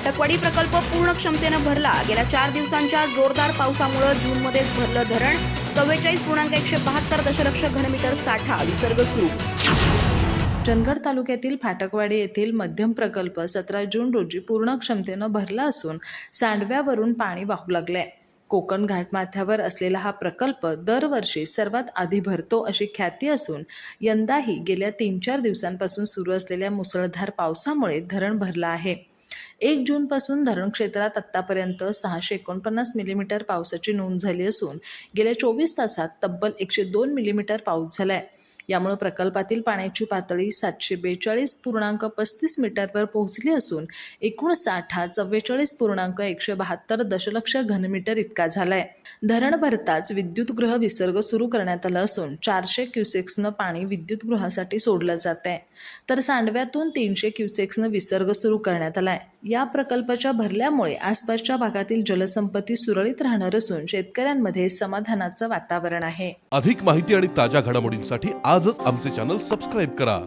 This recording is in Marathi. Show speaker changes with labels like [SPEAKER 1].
[SPEAKER 1] काटकवाडी प्रकल्प पूर्ण क्षमतेनं भरला. गेल्या चार दिवसांच्या जोरदार पावसामुळे जूनमध्येच भरलं धरण. चव्वेचाळीस पूर्णांक एकशे बहात्तर दशलक्ष घनमीटर साठा विसर्ग सुरू.
[SPEAKER 2] चंदगड तालुक्यातील फाटकवाडी येथील मध्यम प्रकल्प सतरा जून रोजी पूर्ण क्षमतेनं भरला असून सांडव्यावरून पाणी वाहू लागले कोकण घाटमाथ्यावर असलेला हा प्रकल्प दरवर्षी सर्वात आधी भरतो अशी ख्याती असून यंदाही गेल्या तीन चार दिवसांपासून सुरू असलेल्या मुसळधार पावसामुळे धरण भरलं आहे. एक जूनपासून धरण क्षेत्रात आत्तापर्यंत सहाशे एकोणपन्नास मिलीमीटर पावसाची नोंद झाली असून गेल्या चोवीस तासात तब्बल एकशे दोन मिलीमीटर पाऊस झालाय. यामुळे प्रकल्पातील पाण्याची पातळी सातशे बेचाळीस पूर्णांक पस्तीस मीटरवर पोहोचली असून एकूण साठा चव्वेचाळीस पूर्णांक एकशे बहात्तर दशलक्ष घनमीटर इतका झालाय. धरण भरताच विद्युतगृह विसर्ग सुरू करण्यात आला असून चारशे क्युसेक्सनं पाणी विद्युतगृहासाठी सोडलं जात आहे. तर सांडव्यातून तीनशे क्युसेक्सनं विसर्ग सुरू करण्यात आलाय. या प्रकल्पाच्या भरल्यामुळे आसपासच्या भागातील जलसंपत्ती सुरळीत राहणार असून शेतकऱ्यांमध्ये समाधानाचं वातावरण आहे.
[SPEAKER 3] अधिक माहिती आणि ताज्या घडामोडींसाठी आजच आमचे चॅनल सबस्क्राईब करा.